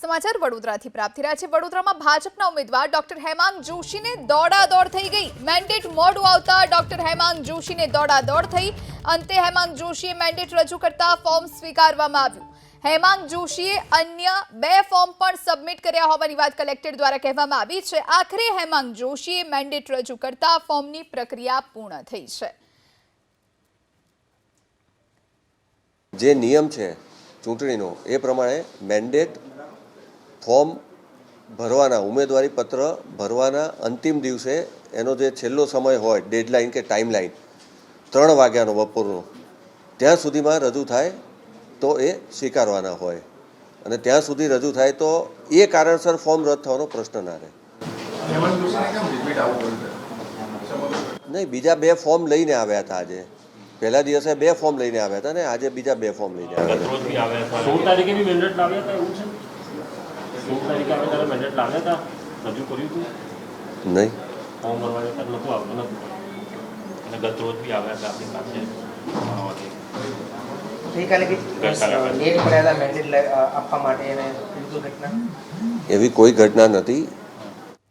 સમાચાર વડોદરાથી પ્રાપ્ત રહ્યા છે. વડોદરામાં ભાજપના ઉમેદવાર ડોક્ટર હેમાંગ જોશીને દોડાદોડ થઈ ગઈ. મેન્ડેટ મોડું આવતા ડોક્ટર હેમાંગ જોશીને દોડાદોડ થઈ. અંતે હેમાંગ જોશીએ મેન્ડેટ રજૂ કરતા ફોર્મ સ્વીકારવામાં આવ્યું. હેમાંગ જોશીએ અન્ય બે ફોર્મ પણ સબમિટ કર્યા હોવાની વાત કલેક્ટર દ્વારા કહેવામાં આવી છે. આખરે હેમાંગ જોશીએ મેન્ડેટ રજૂ કરતા ફોર્મની પ્રક્રિયા પૂર્ણ થઈ છે. જે નિયમ છે ચૂંટણીનો, એ પ્રમાણે મેન્ડેટ ફોર્મ ભરવાના ઉમેદવારી પત્ર ભરવાના અંતિમ દિવસે એનો જે છેલ્લો સમય હોય, ડેડલાઇન કે ટાઈમલાઇન ત્રણ વાગ્યાનો બપોરનો, ત્યાં સુધીમાં રજૂ થાય તો એ સ્વીકારવાના હોય. અને ત્યાં સુધી રજૂ થાય તો એ કારણસર ફોર્મ રદ થવાનો પ્રશ્ન ના રહે. નહીં, બીજા બે ફોર્મ લઈને આવ્યા હતા આજે. પહેલા દિવસે બે ફોર્મ લઈને આવ્યા હતા ને આજે બીજા બે ફોર્મ લઈને આવ્યા હતા. નહીં. ફોર્મ ભરવા જતા નહોતું આવતું નહોતું. અને ગત રોજ બી આવ્યા હતા આપણી પાસે. એવી કોઈ ઘટના નથી.